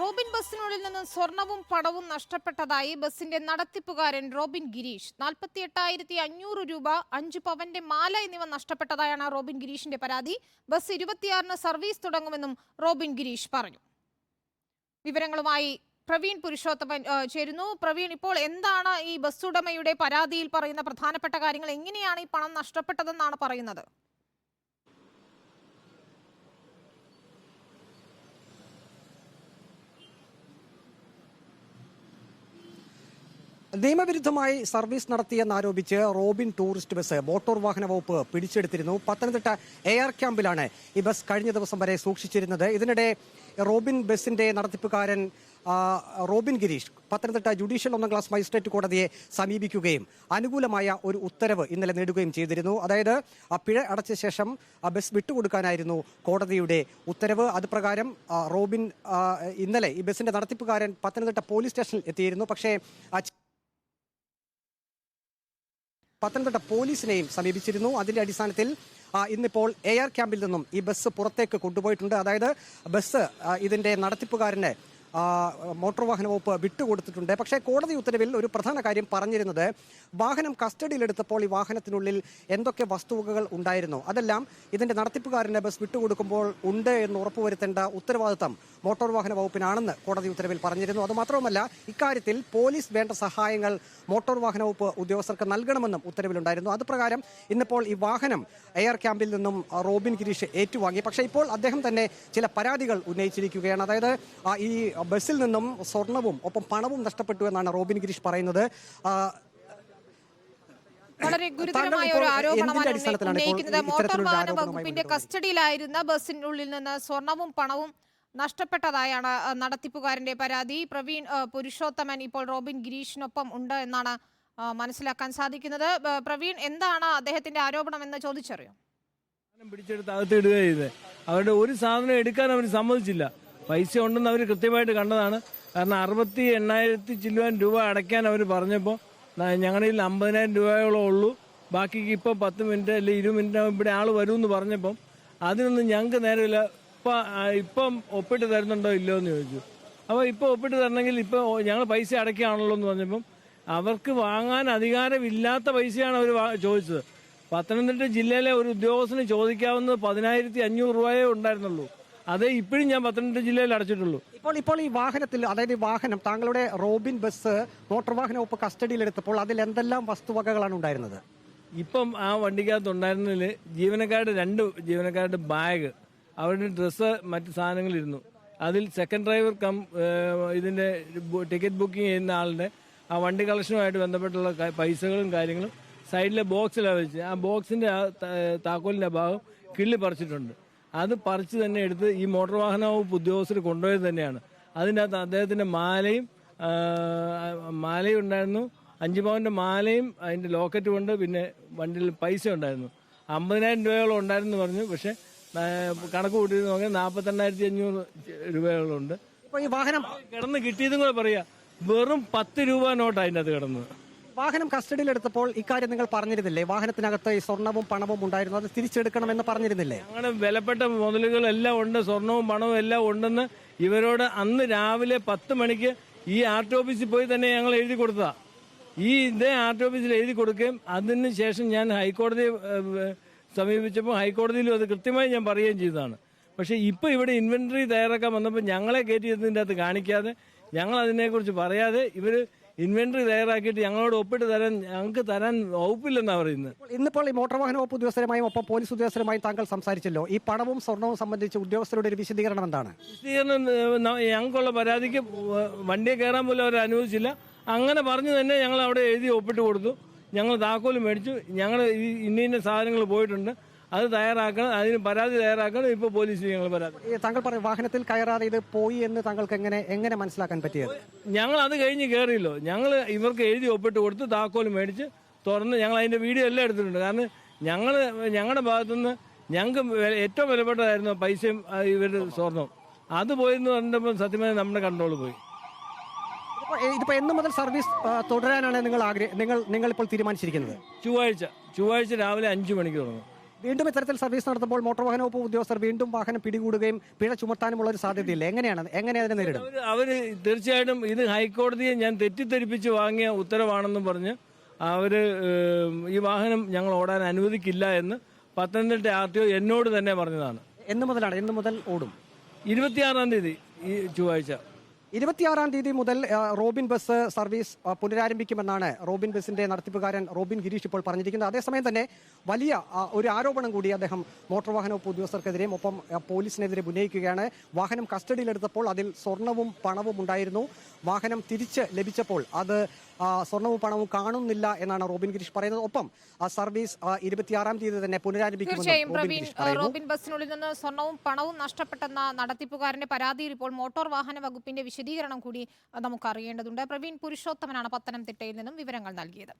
Robin ബസ്സിനുള്ളിൽ നിന്ന് സ്വർണവും പടവും നഷ്ടപ്പെട്ടതായി ബസിന്റെ നടത്തിപ്പുകാരൻ റോബിൻ ഗിരീഷ്. നാൽപ്പത്തി എട്ടായിരത്തി അഞ്ഞൂറ് രൂപ അഞ്ച് പവന്റെ മാല എന്നിവ നഷ്ടപ്പെട്ടതായാണ് റോബിൻ ഗിരീഷിന്റെ പരാതി. ബസ് ഇരുപത്തിയാറിന് സർവീസ് തുടങ്ങുമെന്നും റോബിൻ ഗിരീഷ് പറഞ്ഞു. വിവരങ്ങളുമായി പ്രവീൺ പുരുഷോത്തമൻ ചേരുന്നു. പ്രവീൺ ഇപ്പോൾ എന്താണ് ഈ ബസ് ഉടമയുടെ പരാതിയിൽ പറയുന്ന പ്രധാനപ്പെട്ട കാര്യങ്ങൾ? എങ്ങനെയാണ് ഈ പണം നഷ്ടപ്പെട്ടതെന്നാണ് പറയുന്നത്? നിയമവിരുദ്ധമായി സർവീസ് നടത്തിയെന്നാരോപിച്ച് റോബിൻ ടൂറിസ്റ്റ് ബസ് മോട്ടോർ വാഹന വകുപ്പ് പിടിച്ചെടുത്തിരുന്നു. പത്തനംതിട്ട എയർ ക്യാമ്പിലാണ് ഈ ബസ് കഴിഞ്ഞ ദിവസം വരെ സൂക്ഷിച്ചിരുന്നത്. ഇതിനിടെ റോബിൻ ബസിന്റെ നടത്തിപ്പുകാരൻ റോബിൻ ഗിരീഷ് പത്തനംതിട്ട ജുഡീഷ്യൽ ഒന്നാം ക്ലാസ് മജിസ്ട്രേറ്റ് കോടതിയെ സമീപിക്കുകയും അനുകൂലമായ ഒരു ഉത്തരവ് ഇന്നലെ നേടുകയും ചെയ്തിരുന്നു. അതായത് പിഴ അടച്ച ശേഷം ബസ് വിട്ടുകൊടുക്കാനായിരുന്നു കോടതിയുടെ ഉത്തരവ്. അത് പ്രകാരം റോബിൻ ഇന്നലെ ഈ ബസിന്റെ നടത്തിപ്പുകാരൻ പത്തനംതിട്ട പോലീസ് സ്റ്റേഷനിൽ എത്തിയിരുന്നു. പക്ഷേ പത്തനംതിട്ട പോലീസിനെയും സമീപിച്ചിരുന്നു. അതിന്റെ അടിസ്ഥാനത്തിൽ ഇന്നിപ്പോൾ ഇന്നിപ്പോൾ എയർ ക്യാമ്പിൽ നിന്നും ഈ ബസ് പുറത്തേക്ക് കൊണ്ടുപോയിട്ടുണ്ട്. അതായത് ബസ് ഇതിന്റെ നടത്തിപ്പുകാരന് മോട്ടോർ വാഹന വകുപ്പ് വിട്ടുകൊടുത്തിട്ടുണ്ട്. പക്ഷേ കോടതി ഉത്തരവിൽ ഒരു പ്രധാന കാര്യം പറഞ്ഞിരുന്നത് വാഹനം കസ്റ്റഡിയിലെടുത്തപ്പോൾ ഈ വാഹനത്തിനുള്ളിൽ എന്തൊക്കെ വസ്തുവകകൾ ഉണ്ടായിരുന്നു. അതെല്ലാം ഇതിന്റെ നടത്തിപ്പുകാരന് ബസ് വിട്ടുകൊടുക്കുമ്പോൾ ഉണ്ട് എന്ന് ഉറപ്പുവരുത്തേണ്ട ഉത്തരവാദിത്തം മോട്ടോർ വാഹന വകുപ്പിനാണെന്ന് കോടതി ഉത്തരവിൽ പറഞ്ഞിരുന്നു. അതുമാത്രവുമല്ല ഇക്കാര്യത്തിൽ പോലീസ് വേണ്ട സഹായങ്ങൾ മോട്ടോർ വാഹന വകുപ്പ് ഉദ്യോഗസ്ഥർക്ക് നൽകണമെന്നും ഉത്തരവിലുണ്ടായിരുന്നു. അത് പ്രകാരം ഇന്നിപ്പോൾ ഈ വാഹനം എയർ ക്യാമ്പിൽ നിന്നും റോബിൻ ഗിരീഷ് ഏറ്റുവാങ്ങി. പക്ഷേ ഇപ്പോൾ അദ്ദേഹം തന്നെ ചില പരാതികൾ ഉന്നയിച്ചിരിക്കുകയാണ്. അതായത് ഈ ബസ്സിൽ നിന്നും സ്വർണവും ഒപ്പം പണവും നഷ്ടപ്പെട്ടു എന്നാണ് റോബിൻ ഗിരീഷ് പറയുന്നത്. വളരെ ഗുരുതരമായ ഒരു ആരോപണമാണ് ഉന്നയിക്കുന്നത്. മോട്ടോർ വാഹന വകുപ്പിന്റെ കസ്റ്റഡിയിലായിരുന്ന ബസ്സിനുള്ളിൽ നിന്ന് സ്വർണവും പണവും നഷ്ടപ്പെട്ടതായാണ് നടത്തിപ്പുകാരന്റെ പരാതി. പ്രവീൺ പുരുഷോത്തമൻ ഇപ്പോൾ റോബിൻ ഗിരീഷിനൊപ്പം ഉണ്ട് എന്നാണ് മനസ്സിലാക്കാൻ സാധിക്കുന്നത്. പ്രവീൺ എന്താണ് അദ്ദേഹത്തിന്റെ ആരോപണം എന്ന് ചോദിച്ചറിയോ പിടിച്ചെടുത്ത് അകത്ത് ഇടുകയാണ് ചെയ്തത് അവരുടെ ഒരു സാധനം എടുക്കാൻ അവർ സമ്മതിച്ചില്ല. പൈസ ഉണ്ടെന്ന് അവർ കൃത്യമായിട്ട് കണ്ടതാണ്. കാരണം അറുപത്തി എണ്ണായിരത്തി ചില്ലുവാൻ രൂപ അടയ്ക്കാൻ അവർ പറഞ്ഞപ്പോൾ ഞങ്ങളുടെ കയ്യിൽ അമ്പതിനായിരം രൂപയോളം ഉള്ളൂ. ബാക്കി ഇപ്പോൾ പത്ത് മിനിറ്റ് അല്ലെങ്കിൽ ഇരുപത് മിനിറ്റ് ഇവിടെ ആൾ വരുമെന്ന് പറഞ്ഞപ്പം അതിനൊന്നും ഞങ്ങൾക്ക് നേരമില്ല. ഇപ്പം ഇപ്പം ഒപ്പിട്ട് തരുന്നുണ്ടോ ഇല്ലയോ എന്ന് ചോദിച്ചു. അപ്പോൾ ഇപ്പോൾ ഒപ്പിട്ട് തരണമെങ്കിൽ ഇപ്പോൾ ഞങ്ങൾ പൈസ അടയ്ക്കുകയാണല്ലോ എന്ന് പറഞ്ഞപ്പം അവർക്ക് വാങ്ങാൻ അധികാരമില്ലാത്ത പൈസയാണ് അവർ ചോദിച്ചത്. പത്തനംതിട്ട ജില്ലയിലെ ഒരു ഉദ്യോഗസ്ഥന് ചോദിക്കാവുന്നത് പതിനായിരത്തി അഞ്ഞൂറ് രൂപയേ ഉണ്ടായിരുന്നുള്ളൂ. അതേ ഇപ്പോഴും ഞാൻ പത്തനംതിട്ട ജില്ലയിൽ അടച്ചിട്ടുള്ളൂ. ഇപ്പോൾ ഇപ്പോൾ ഈ വാഹനത്തിൽ അതായത് ഈ വാഹനം താങ്കളുടെ റോബിൻ ബസ് മോട്ടോർ വാഹന വകുപ്പ് കസ്റ്റഡിയിലെടുത്തപ്പോൾ അതിൽ എന്തെല്ലാം വസ്തുവകകളാണ് ഉണ്ടായിരുന്നത്? ഇപ്പം ആ വണ്ടിക്കകത്ത് ഉണ്ടായിരുന്നതിൽ ജീവനക്കാരുടെ രണ്ട് ജീവനക്കാരുടെ ബാഗ് അവരുടെ ഡ്രസ്സ് മറ്റ് സാധനങ്ങളിരുന്നു അതിൽ സെക്കൻഡ് ഡ്രൈവർ കം ഇതിന്റെ ഇതിന്റെ ടിക്കറ്റ് ബുക്കിംഗ് ചെയ്യുന്ന ആളുടെ ആ വണ്ടി കളക്ഷനുമായിട്ട് ബന്ധപ്പെട്ടുള്ള പൈസകളും കാര്യങ്ങളും സൈഡിലെ ബോക്സിലാണ് വെച്ച് ആ ബോക്സിന്റെ ആ താക്കോലിന്റെ താക്കോലിന്റെ ഭാഗം കിള്ളി പറിച്ചിട്ടുണ്ട്. അത് പറിച്ച് തന്നെ എടുത്ത് ഈ മോട്ടോർ വാഹന വകുപ്പ് ഉദ്യോഗസ്ഥർ കൊണ്ടുപോയത് തന്നെയാണ്. അതിന്റെ അകത്ത് അദ്ദേഹത്തിന്റെ മാലയും മാലയും ഉണ്ടായിരുന്നു. അഞ്ച് മാലയും അതിന്റെ ലോക്കറ്റും ഉണ്ട്. പിന്നെ വണ്ടിയിൽ പൈസ ഉണ്ടായിരുന്നു. അമ്പതിനായിരം രൂപയോളം ഉണ്ടായിരുന്നു പറഞ്ഞു. പക്ഷേ കണക്ക് കൂട്ടി നോക്കിയാൽ നാൽപ്പത്തെണ്ണായിരത്തി അഞ്ഞൂറ് രൂപയോളം ഉണ്ട്. ഈ വാഹനം കിടന്ന് കിട്ടിയതും കൂടെ പറയാ. വെറും പത്ത് രൂപ നോട്ട് അതിന്റെ അകത്ത് കിടന്നത്. വാഹനം കസ്റ്റഡിയിലെടുത്തപ്പോൾ ഇക്കാര്യം നിങ്ങൾ പറഞ്ഞിരുന്നില്ലേ? വാഹനത്തിനകത്ത് ഈ സ്വർണവും പണവും ഉണ്ടായിരുന്നു അത് തിരിച്ചെടുക്കണമെന്ന് പറഞ്ഞിരുന്നില്ലേ? അങ്ങനെ വിലപ്പെട്ട മുതലുകളെല്ലാം ഉണ്ട് സ്വർണവും പണവും എല്ലാം ഉണ്ടെന്ന് ഇവരോട് അന്ന് രാവിലെ പത്ത് മണിക്ക് ഈ ആർട്ട് ഓഫീസിൽ പോയി തന്നെ ഞങ്ങൾ എഴുതി കൊടുത്തതാ. ഈ ഇതേ ആർട്ട് ഓഫീസിൽ എഴുതി കൊടുക്കുകയും അതിന് ശേഷം ഞാൻ ഹൈക്കോടതി സമീപിച്ചപ്പോൾ ഹൈക്കോടതിയിലും അത് കൃത്യമായി ഞാൻ പറയുകയും ചെയ്തതാണ്. പക്ഷേ ഇപ്പോൾ ഇവിടെ ഇൻവെന്ററി തയ്യാറാക്കാൻ വന്നപ്പോൾ ഞങ്ങളെ കയറ്റി ഇതിന്റെ അകത്ത് കാണിക്കാതെ ഞങ്ങൾ അതിനെക്കുറിച്ച് പറയാതെ ഇവർ ഇൻവെന്ററി തയ്യാറാക്കിയിട്ട് ഞങ്ങളോട് ഒപ്പിട്ട് തരാൻ ഞങ്ങൾക്ക് തരാൻ വകുപ്പില്ലെന്നാണ് പറയുന്നത്. ഇന്നിപ്പോൾ ഈ മോട്ടോർ വാഹന വകുപ്പ് ഉദ്യോഗസ്ഥരുമായും ഒപ്പം പോലീസ് ഉദ്യോഗസ്ഥരുമായും താങ്കൾ സംസാരിച്ചല്ലോ. ഈ പണവും സ്വർണവും സംബന്ധിച്ച് ഉദ്യോഗസ്ഥരുടെ ഒരു വിശദീകരണം എന്താണ്? വിശദീകരണം ഞങ്ങൾക്കുള്ള പരാതിക്ക് വണ്ടിയെ കയറാൻ പോലും അവർ അനുവദിച്ചില്ല. അങ്ങനെ പറഞ്ഞു തന്നെ ഞങ്ങൾ അവിടെ എഴുതി ഒപ്പിട്ട് കൊടുത്തു. ഞങ്ങൾ താക്കോലും മേടിച്ചു. ഞങ്ങൾ ഈ ഇന്ന ഇന്ന സാധനങ്ങൾ പോയിട്ടുണ്ട്. അത് തയ്യാറാക്കണം അതിന് പരാതി തയ്യാറാക്കണം ഇപ്പോൾ പോലീസ് ഞങ്ങൾ പരാതി. താങ്കൾ പറയും വാഹനത്തിൽ കയറാതെ ഇത് പോയി എന്ന് താങ്കൾക്ക് എങ്ങനെ എങ്ങനെ മനസ്സിലാക്കാൻ പറ്റിയത്? ഞങ്ങൾ അത് കഴിഞ്ഞ് കയറിയല്ലോ ഞങ്ങൾ ഇവർക്ക് എഴുതി ഒപ്പിട്ട് കൊടുത്ത് താക്കോൽ മേടിച്ച് തുറന്ന് ഞങ്ങൾ അതിന്റെ വീഡിയോ എല്ലാം എടുത്തിട്ടുണ്ട്. കാരണം ഞങ്ങൾ ഞങ്ങളുടെ ഭാഗത്തുനിന്ന് ഞങ്ങൾക്ക് ഏറ്റവും വിലപ്പെട്ടതായിരുന്നു പൈസയും ഇവർ ഇവരുടെ സ്വർണവും. അത് പോയെന്ന് പറഞ്ഞപ്പോൾ സത്യമായി നമ്മുടെ കൺട്രോൾ പോയി. ഇതിപ്പോ- ഇതിപ്പോ എന്ന് മുതൽ സർവീസ് തുടരാനാണ് നിങ്ങൾ ആഗ്രഹം നിങ്ങൾ നിങ്ങൾ ഇപ്പോൾ തീരുമാനിച്ചിരിക്കുന്നത്? ചൊവ്വാഴ്ച. ചൊവ്വാഴ്ച രാവിലെ അഞ്ചു മണിക്ക് തുടങ്ങും. വീണ്ടും ഇത്തരത്തിൽ സർവീസ് നടത്തുമ്പോൾ മോട്ടോർ വാഹന വകുപ്പ് ഉദ്യോഗസ്ഥർ വീണ്ടും വാഹനം പിടികൂടുകയും പിഴ ചുമത്താനുമുള്ള ഒരു സാധ്യതയില്ല. എങ്ങനെയാണ്? എങ്ങനെ അതിനെ നേരിടും? അവർ തീർച്ചയായിട്ടും ഇത് ഹൈക്കോടതിയെ ഞാൻ തെറ്റിദ്ധരിപ്പിച്ച് വാങ്ങിയ ഉത്തരവാണെന്നും പറഞ്ഞ് അവർ ഈ വാഹനം ഞങ്ങൾ ഓടാൻ അനുവദിക്കില്ല എന്ന് പത്തനംതിട്ട ആർ ടി ഒ എന്നോട് തന്നെ പറഞ്ഞതാണ്. എന്ന് മുതലാണ്? എന്ന് മുതൽ ഓടും? ഇരുപത്തിയാറാം തീയതി ഈ ചൊവ്വാഴ്ച. ഇരുപത്തിയാറാം തീയതി മുതൽ റോബിൻ ബസ് സർവീസ് പുനരാരംഭിക്കുമെന്നാണ് റോബിൻ ബസിന്റെ നടത്തിപ്പുകാരൻ റോബിൻ ഗിരീഷ് ഇപ്പോൾ പറഞ്ഞിരിക്കുന്നത്. അതേസമയം തന്നെ വലിയ ഒരു ആരോപണം കൂടി അദ്ദേഹം മോട്ടോർ വാഹന വകുപ്പ് ഉദ്യോഗസ്ഥർക്കെതിരെയും ഒപ്പം പോലീസിനെതിരെ ഉന്നയിക്കുകയാണ്. വാഹനം കസ്റ്റഡിയിലെടുത്തപ്പോൾ അതിൽ സ്വർണവും പണവും ഉണ്ടായിരുന്നു. വാഹനം തിരിച്ച് ലഭിച്ചപ്പോൾ അത് സ്വർണവും പണവും കാണുന്നില്ല എന്നാണ് റോബിൻ ഗിരീഷ് പറയുന്നത്. ഒപ്പം ആ സർവീസ് ഇരുപത്തിയാറാം തീയതി തന്നെ പുനരാരംഭിക്കുമെന്ന് റോബിൻ ബസ്സിനുള്ളിൽ നിന്ന് സ്വർണവും പണവും നഷ്ടപ്പെട്ടെന്ന നടത്തിപ്പുകാരന്റെ പരാതിയിൽ ഇപ്പോൾ മോട്ടോർ വാഹന വകുപ്പിന്റെ വിശദീകരണം കൂടി നമുക്ക് അറിയേണ്ടതുണ്ട് പ്രവീൺ പുരുഷോത്തമനാണ് പത്തനംതിട്ടയിൽ നിന്നും വിവരങ്ങൾ നൽകിയത്.